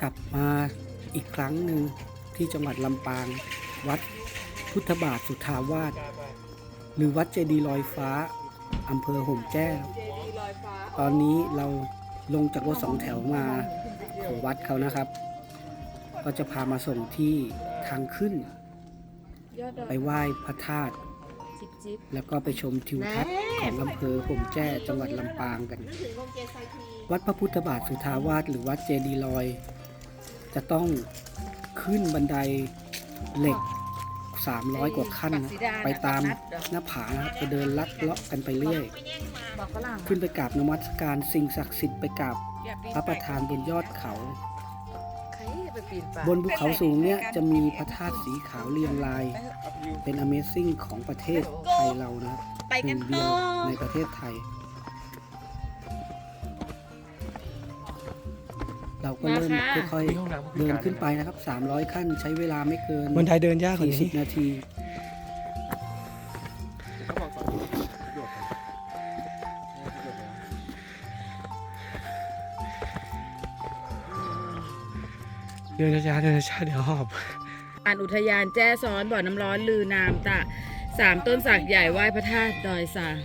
กลับมาอีกครั้งหนึ่งที่จังหวัดลำปาง วัดพุทธบาทสุทาวาสหรือวัดเจดีลอยฟ้าอำเภอห่มแก้วตอนนี้เราลงจากรถสองแถวมาของวัดเขานะครับ ก็จะพามาส่งที่ทางขึ้น ไปไหว้พระธาตุแล้วก็ไปชมทิวทัศน์ของอำเภอห่มแจ้จังหวัดลำปางกัน วัดพระพุทธบาทสุทาวาสหรือวัดเจดีลอย จะต้องขึ้นบันไดเหล็ก 300 กว่าขั้นนะไปตามหน้าผานะครับจะเดินลัดเลาะกันไปเรื่อยบอกฝรั่งขึ้นไปกราบนมัสการสิ่งศักดิ์สิทธิ์ไปกราบอย่าปีนพระประธานบนยอดเขาใครจะไปปีนป่าบนภูเขาสูงเนี่ยจะมีพระธาตุสีขาวเรียงราย เป็น Amazing ของประเทศไทยเรานะครับไปหกันึ่นงต่เดีอยวในประเทศไทย เราก็เริ่มค่อยๆเดินขึ้นไปนะครับ 300 ขั้นใช้เวลาไม่เกินบันไดเดินยากกว่านี้40นาทีเดินช้าๆเดินช้าๆเดี๋ยวหอบอ่านอุทยานแจ้ซ้อนบ่อน้ำร้อนลือนามตะสามต้นสักใหญ่ไหว้พระธาตุดอยสาง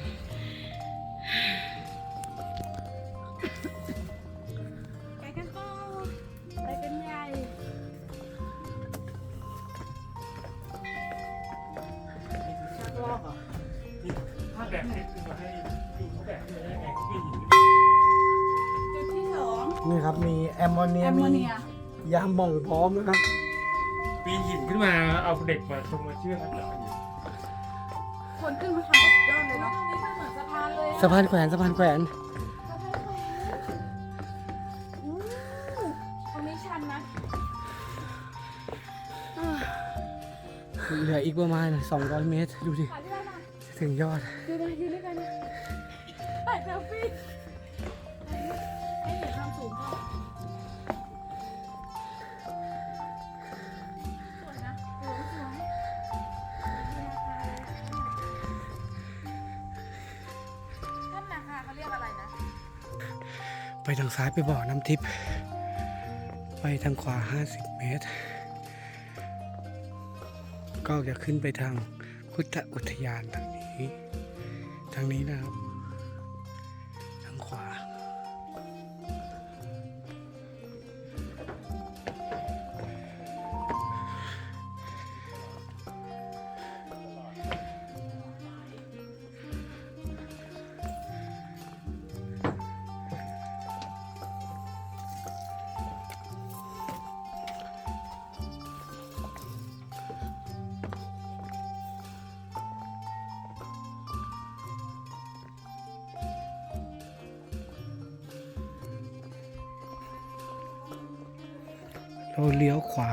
จุดที่สองนี่ครับมีแอมโมเนียแอมโมมีเนียยาหม่องพร้อมนะครับ ปีนหินขึ้นมาเอาเด็กมาชมมาเชื่อครับคนขึ้นมาทำก็สุดยอดเลยเนาะนี่มันเหมือนสะพานเลยสะพานแขวนสะพานแขวนอู้ตรงนี้ชันนะเหลืออีกประมาณ 200 เมตร ดูดิถ่ายได้ไหม ถึงยอดยืนเลยยืนด้วยกันถ่ายเซลฟี่ให้เห็นความสูงก่อนสวยนะสวยสวยท่านนะคะเขาเรียกอะไรนะ ไปทางซ้ายไปบ่อน้ำทิพย์ไปทางขวา 50 เมตร ก็จะขึ้นไปทางพุทธอุทยานทางนี้ ทางนี้นะครับ เราเลี้ยวขวา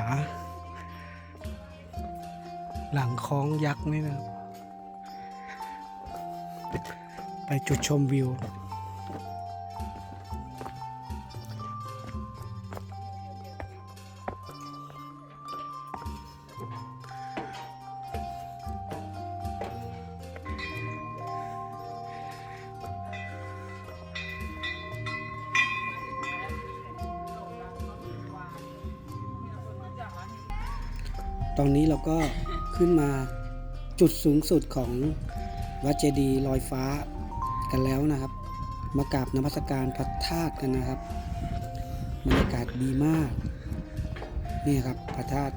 หลังคลองยักษ์นี่นะไปจุดชมวิว ตอนนี้เราก็ขึ้นมาจุดสูงสุดของวัดเจดีย์ลอยฟ้ากันแล้วนะครับ มากราบนมัสการพระธาตุกันนะครับบรรยากาศดีมาก นี่ครับพระธาตุ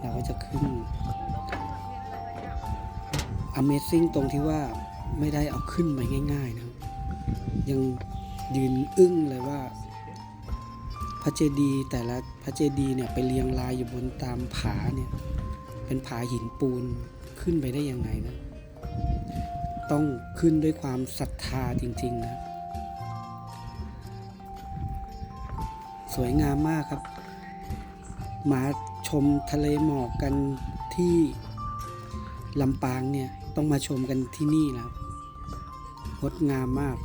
เราก็จะขึ้น Amazing ตรงที่ว่าไม่ได้เอาขึ้นไปง่าย ๆนะยังยืนอึ้งเลยว่า พระเจดีย์แต่ละพระเจดีย์เนี่ยไปเรียงรายอยู่บนตามผาเนี่ยเป็นผาหินปูนขึ้นไปได้ยังไงนะต้องขึ้นด้วยความศรัทธาจริงๆนะสวยงามมากครับ มาชมทะเลหมอกกันที่ลำปางเนี่ยต้องมาชมกันที่นี่นะครับงดงามมาก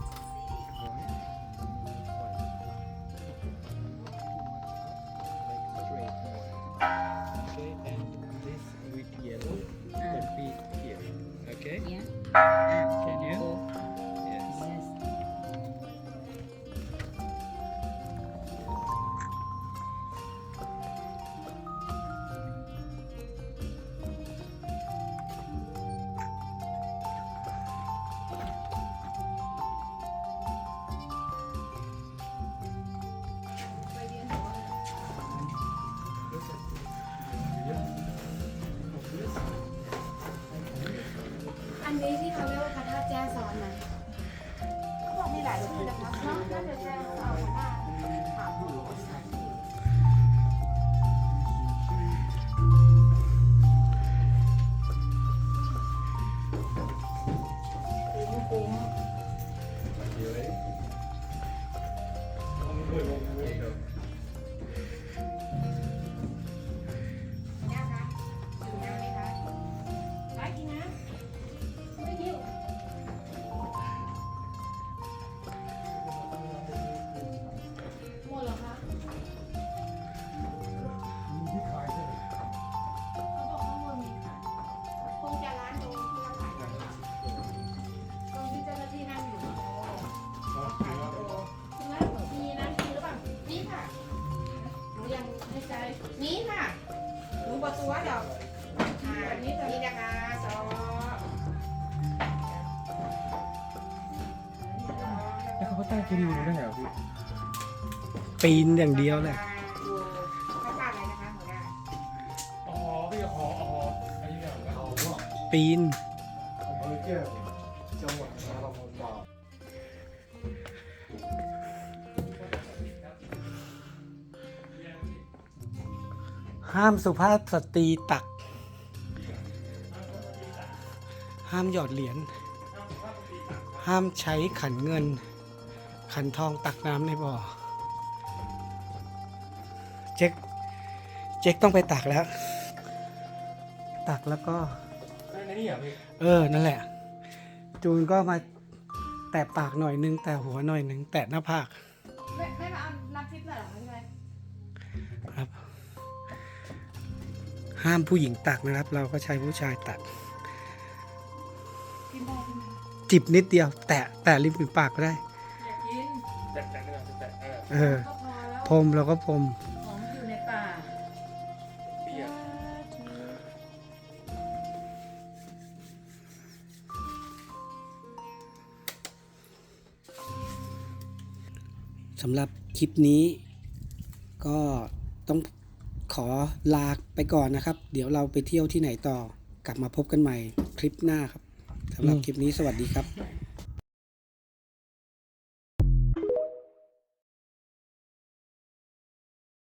นี่ค่ะรูปอกตัวดอกนี่นี้นะคะสองแล้วเขาก็ตั้งคิวดูได้เหรอพี่ปีนอย่างเดียวแหละอยู่ข้างบ้านเลยนะคะหัวหน้าอ๋อพี่ขออ๋ออ้เนี่ยขอปีนามสุภาพสตรีตัก ห้ามหยอดเหรียญ ห้ามใช้ขันเงิน ขันทองตักน้ำในบ่อ เจ๊ก เจ๊กต้องไปตักแล้ว ตักแล้วก็ในนี่เหรอพี่เออ นั่นแหละ จูนก็มาแตะปากหน่อยนึง แต่หัวหน่อยนึง แตะหน้าผาก ไม่ไม่มาเอาน้ำทิพย์หน่อยเหรอคะพี่ไว้ครั ห้ามผู้หญิงตักนะครับ เราก็ใช้ผู้ชายตักกินได้กินได้จิบนิดเดียว แตะแตะริมฝีปากก็ได้อย่ากินแต่แต่แต่แต่เออเออก็พอแล้วพรมเราก็พรมของอยู่ในป่าเปียกสำหรับคลิปนี้ก็ต้อง ขอลาไปก่อนนะครับ เดี๋ยวเราไปเที่ยวที่ไหนต่อกลับมาพบกันใหม่คลิปหน้าครับสำหรับคลิปนี้สวัสดีครับ